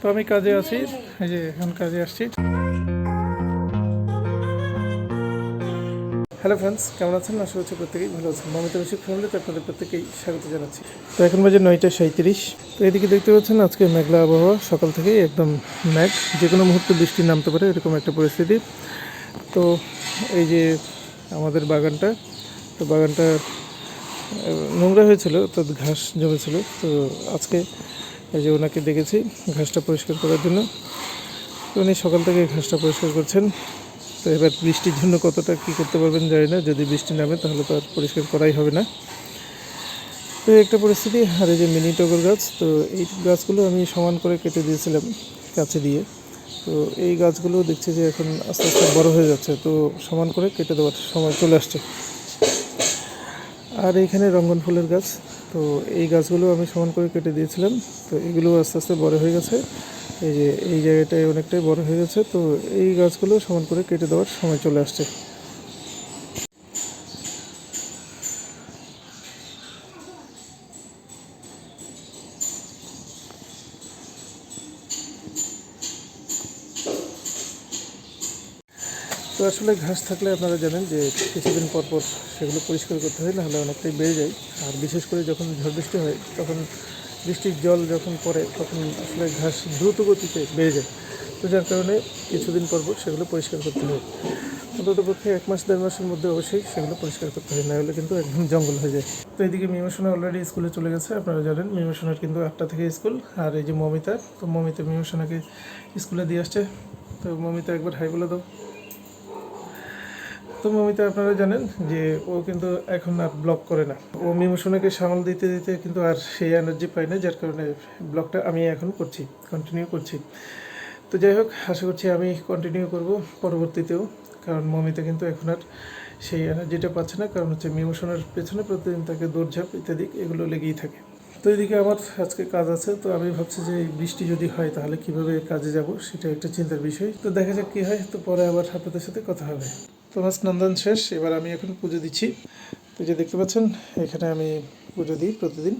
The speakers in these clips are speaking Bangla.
তো আমি কাজে আছি, এই যে এখন কাজে আসছি। হ্যালো ফ্রেন্ডস কেমন আছেন? আশা করছি প্রত্যেকেই ভালো আছেন। মমিতা বেশিক ফ্যামিলিতে আপনাদের প্রত্যেকেই স্বাগত জানাচ্ছি। তো এখন বাজে নয়টা সাঁত্রিশ তো এদিকে দেখতে পাচ্ছেন, আজকে মেঘলা আবহাওয়া, সকাল থেকেই একদম ম্যাঘ যে কোনো মুহূর্তে বৃষ্টি নামতে পারে, এরকম একটা পরিস্থিতি। তো এই যে আমাদের বাগানটা, তো বাগানটা নোংরা হয়েছিল, তো ঘাস জমেছিল। তো আজকে এই যে ওনাকে দেখেছি ঘাসটা পরিষ্কার করার জন্য। উনি সকাল থেকে ঘাসটা পরিষ্কার করছেন। তো এবার বৃষ্টির জন্য কতটা কী করতে পারবেন জানি না। যদি বৃষ্টি নামে তাহলে তো আর পরিষ্কার করাই হবে না। তো একটা পরিস্থিতি। আর এই যে মিনি টগর গাছ, তো এই গাছগুলো আমি সমান করে কেটে দিয়েছিলাম কাছে দিয়ে। তো এই গাছগুলো দেখছি যে এখন আস্তে আস্তে বড় হয়ে যাচ্ছে। তো সমান করে কেটে দেওয়ার সময় চলে আসছে। আর এইখানে রঙ্গন ফুলের গাছ তো এই গাছগুলো আমি সমান করে কেটে দিয়েছিলাম। তো এগুলো আস্তে আস্তে বড় হয়ে গেছে। এই যে এই জায়গাটায় অনেকটাই বড় হয়ে গেছে। তো এই গাছগুলো সমান করে কেটে দেওয়ার সময় চলে আসছে। তো আসলে ঘাস থাকলে আপনারা জানেন যে কিছুদিন পর পর সেগুলো পরিষ্কার করতে হয়, নাহলে অনেকটাই বেড়ে যায়। আর বিশেষ করে যখন ঝড় বৃষ্টি হয়, তখন বৃষ্টির জল যখন পড়ে, তখন আসলে ঘাস দ্রুত গতিতে বেড়ে যায়। তো যার কারণে কিছুদিন পর পর সেগুলো পরিষ্কার করতে হয়। অন্তত পক্ষে এক মাস, দেড় মাসের মধ্যে অবশ্যই সেগুলো পরিষ্কার করতে হয় না হলে কিন্তু একদম জঙ্গল হয়ে যায়। তো এদিকে মিমোশনা অলরেডি স্কুলে চলে গেছে, আপনারা জানেন মিমোশনার কিন্তু আটটা থেকে স্কুল আর এই যে মমিতা, তো মমিতা মিমোশনাকে স্কুলে দিয়ে আসছে। তো মমিতা একবার হাই বলে দাও। তো মমিতা আপনারা জানেন যে ও কিন্তু এখন আর ব্লগ করে না। ও মিমোশনাকে সামাল দিতে দিতে কিন্তু আর সেই এনার্জি পায় না, যার কারণে ব্লগটা আমি এখন করছি কন্টিনিউ করছি। তো যাই হোক, আশা করছি আমি কন্টিনিউ করব পরবর্তীতেও, কারণ মমিতা কিন্তু এখন আর সেই এনার্জিটা পাচ্ছে না, কারণ হচ্ছে মিমোশনের পেছনে প্রতিদিন তাকে দৌড়ঝাঁপ ইত্যাদি এগুলো লেগেই থাকে। তো এদিকে আমার আজকে কাজ আছে, তো আমি ভাবছি যে বৃষ্টি যদি হয় তাহলে কীভাবে কাজে যাব সেটা একটা চিন্তার বিষয়। তো দেখা যাক কী হয়, তো পরে আবার আপনাদের সাথে কথা হবে। তো মাছ নন্দন শেষ, এবার আমি এখন পুজো দিচ্ছি। তো যে দেখতে পাচ্ছেন, এখানে আমি পুজো দিই প্রতিদিন।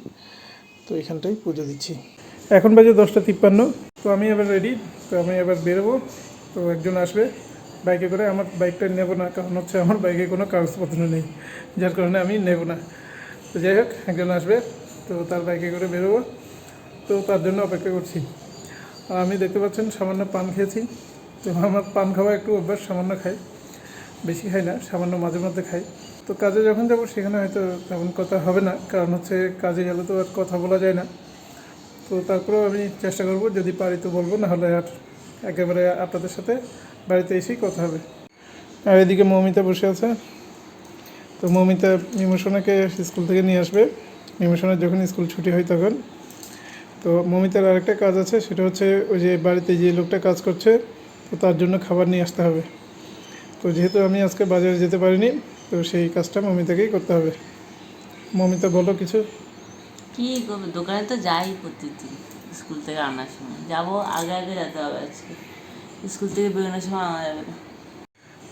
তো এখানটাই পুজো দিচ্ছি। এখন বাজে দশটা তিপ্পান্ন। তো আমি এবার রেডি তো আমি এবার বেরোবো। তো একজন আসবে বাইকে করে। আমার বাইকটা নেব না, কারণ হচ্ছে আমার বাইকে কোনো কাগজপত্র নেই। যার কারণে আমি নেব না। তো যাই হোক, একজন আসবে। তো তার বাইকে করে বেরোবো। তো তার জন্য অপেক্ষা করছি। আর আমি দেখতে পাচ্ছেন, সামান্য পান খেয়েছি। তো আমার পান খাওয়া একটু অভ্যাস, সামান্য খাই। বেশি খাই না, সামান্য মাঝে মধ্যে খাই। তো কাজে যখন যাব সেখানে হয়তো তেমন কথা হবে না, কারণ হচ্ছে কাজে গেলে তো আর কথা বলা যায় না। তো তারপরেও আমি চেষ্টা করব, যদি পারি তো বলব না হলে আর একেবারে আপনাদের সাথে বাড়িতে এসেই কথা হবে। আর এদিকে মৌমিতা বসে আছে। তো মৌমিতা মিমোশনাকে স্কুল থেকে নিয়ে আসবে। মিমোশনের যখন স্কুল ছুটি হয় তখন। তো মৌমিতার আরেকটা কাজ আছে, সেটা হচ্ছে ওই যে বাড়িতে যে লোকটা কাজ করছে, তো তার জন্য খাবার নিয়ে আসতে হবে। তো যেহেতু আমি আজকে বাজারে যেতে পারিনি তো সেই কাজটা মমিতাকেই করতে হবে। মমিতা বলো কিছু। কি করবে দোকানে তো যাই প্রতিদিন স্কুল থেকে আনার সময়। যাব আগে আগে যেতে হবে আজকে। স্কুল থেকে বেরোনোর সময় আনা যাবে না।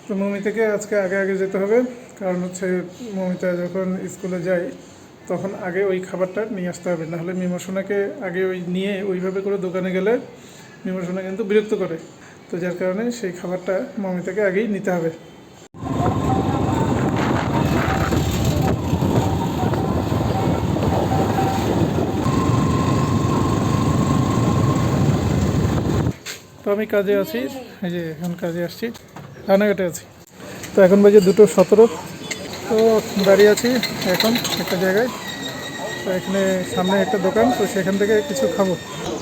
তো মমিতাকে আজকে আগে আগে যেতে হবে। কারণ হচ্ছে মমিতা যখন স্কুলে যায় তখন আগে ওই খাবারটা নিয়ে আসতে হবে। নাহলে মিমোশনাকে আগে ওই নিয়ে ওইভাবে করে দোকানে গেলে মিমোশনা কিন্তু বিরক্ত করে। তো যার কারণে সেই খাবারটা মমিতাকে আগেই নিতে হবে। তো আমি কাজে আছি, এই যে এখন কাজে আসছি রানাঘাটে আছি। তো এখন বাজে দুটো সতেরো, তো দাঁড়িয়ে আছি এখন একটা জায়গায়। তো এখানে সামনে একটা দোকান, তো সেখান থেকে কিছু খাব,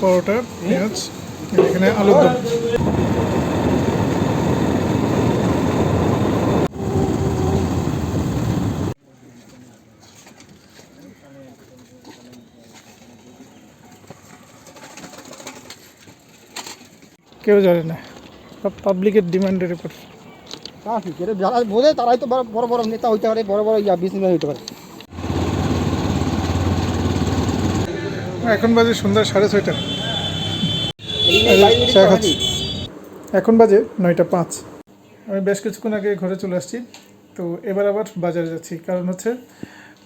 পরোটা, পেঁয়াজ, এখানে আলুর দম। কেউ জানে না। সব পাবলিকের ডিমান্ডের উপর। যারা বোঝে তারাই তো বড় বড় নেতা হইতে পারে বড় বড় ইয়া বিজনেস হইতে পারে। এখন বাজে সন্ধ্যা সাড়ে ছয়টা? এখন বাজে নয়টা পাঁচ। আমি বেশ কিছুক্ষণ আগে ঘরে চলে আসছি তো এবার আবার বাজারে যাচ্ছি। কারণ হচ্ছে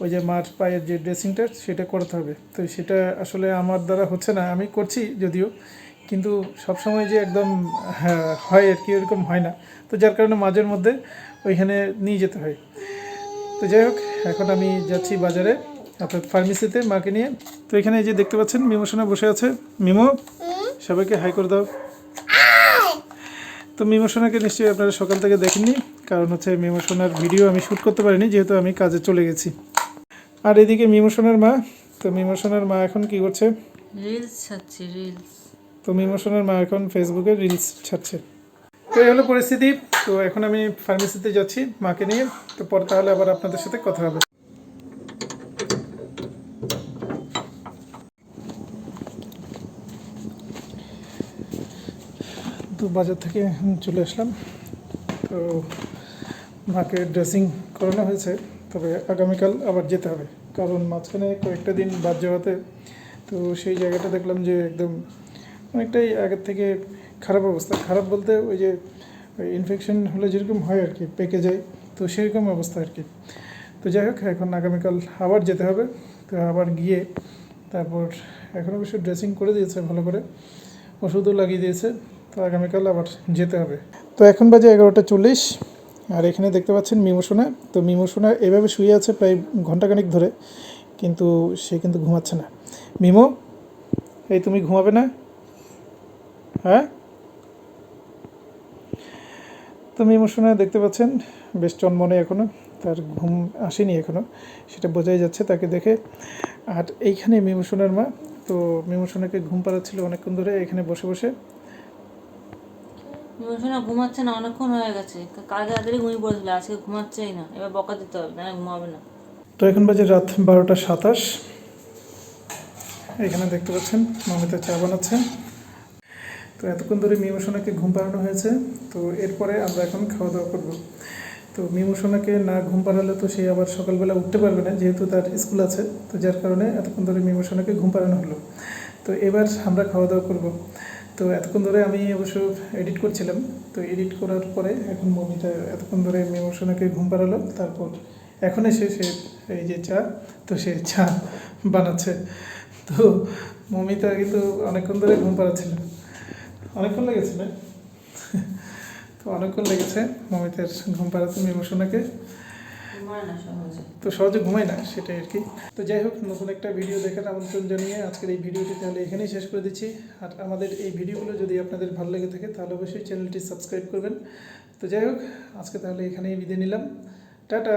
ওই যে মার পায়ের যে ড্রেসিংটা সেটা করতে হবে। তো সেটা আসলে আমার দ্বারা হচ্ছে না আমি করছি যদিও। কিন্তু সবসময় যে একদম হ্যাঁ, হয় আর কি এরকম হয় না। তো যার কারণে মাঝের মধ্যে ওইখানে নিয়ে যেতে হয়। তো যাই হোক এখন আমি যাচ্ছি বাজারে অর্থাৎ ফার্মেসিতে মাকে নিয়ে। তো এখানে এই যে দেখতে পাচ্ছেন মিমো সোনা বসে আছে। মিমো সবাইকে হাই করে দাও। তো মিমো সোনাকে নিশ্চয়ই আপনারা সকাল থেকে দেখেননি কারণ হচ্ছে মিমো সোনার ভিডিও আমি শ্যুট করতে পারিনি যেহেতু আমি কাজে চলে গেছি। আর এদিকে মিমো সোনার মা তো মিমো সোনার মা এখন কি করছে? রিলস ছাড়ছি রিলস। তো মিমো সোনার মা, এখন ফেসবুকে রিলস ছাড়ছে। তো এই হলো পরিস্থিতি। তো এখন আমি ফার্মেসিতে যাচ্ছি, মাকে নিয়ে। তো পরে তাহলে আবার আপনাদের সাথে কথা হবে। তো বাজার থেকে চলে আসলাম। তো মাকে ড্রেসিং করানো হয়েছে, তবে আগামীকাল আবার যেতে হবে। কারণ মাঝখানে কয়েকটা দিন বাদ যাওয়াতে তো সেই জায়গাটা দেখলাম যে একদম অনেকটাই আগের থেকে খারাপ অবস্থা। খারাপ বলতে ওই যে ইনফেকশন হলে যেরকম হয় আর কি, পেকে যায়, তো সেরকম অবস্থা আর কি। তো যাই হোক, এখন আগামীকাল আবার যেতে হবে। তো আবার গিয়ে তারপর এখন অবশ্য ড্রেসিং করে দিয়েছে ভালো করে, ওষুধও লাগিয়ে দিয়েছে, তো আগামীকাল আবার যেতে হবে। তো এখন বাজে এগারোটা চল্লিশ, আর এখানে দেখতে পাচ্ছেন মিমোসোনা তো মিমোসোনা এভাবে শুয়ে আছে প্রায় ঘন্টাখানিক ধরে, কিন্তু সে কিন্তু ঘুমাচ্ছে না। মিমো, এই তুমি ঘুমাবে না? হ্যাঁ? তো মিমোসোনা দেখতে পাচ্ছেন বেশ চনমনে এখনও তার ঘুম আসেনি এখনও সেটা বোঝাই যাচ্ছে তাকে দেখে। আর এইখানে মিমোসোনার মা তো মিমোসোনাকে ঘুম পাড়াচ্ছিল অনেকক্ষণ ধরে এখানে বসে বসে। ইমোশনা ঘুমাচ্ছে না অনেকক্ষণ হয়ে গেছে। কালকে রাত্রে ঘুমিয়ে পড়েছিল আজকে ঘুমাচ্ছেই না। এবার বকা দিতে হবে না ঘুমাবে না। তো এখন বাজে রাত বারোটা সাতাশ। এখানে দেখতে পাচ্ছেন মমিতা চা বানাচ্ছে। তো এতক্ষণ ধরে মিমোসোনাকে ঘুম পাড়ানো হয়েছে, তো এরপরে আমরা এখন খাওয়া দাওয়া করব। তো মিমোসোনাকে না ঘুম পাড়ালে তো সে আবার সকালবেলা উঠতে পারবে না, যেহেতু তার স্কুল আছে, তো যার কারণে এতক্ষণ ধরে মিমোসোনাকে ঘুম পাড়ানো হলো। তো এবার আমরা খাওয়া দাওয়া করব। তো এতক্ষণ ধরে আমি অবশ্য এডিট করছিলাম, তো এডিট করার পরে এখন মমিটা এতক্ষণ ধরে মিমোসোনাকে ঘুম পাড়ালো, তারপর এখন এসে সে এই যে চা, তো সে চা বানাচ্ছে। তো মমিতা কিন্তু অনেকক্ষণ ধরে ঘুম পাড়াচ্ছিল। অনেকক্ষণ লেগেছে না তো অনেকক্ষণ লেগেছে মমিতার ঘুম পাড়াতে মিমোসোনাকে ঘুমায় তো সহজে ঘুমাই না সেটাই আর কি। তো যাই হোক নতুন একটা ভিডিও দেখার আমন্ত্রণ জানিয়ে আজকের এই ভিডিওটি তাহলে এখানেই শেষ করে দিচ্ছি। আর আমাদের এই ভিডিওগুলো যদি আপনাদের ভালো লেগে থাকে তাহলে অবশ্যই চ্যানেলটি সাবস্ক্রাইব করবেন। তো যাই হোক আজকে তাহলে এখানেই বিদায় নিলাম। টাটা!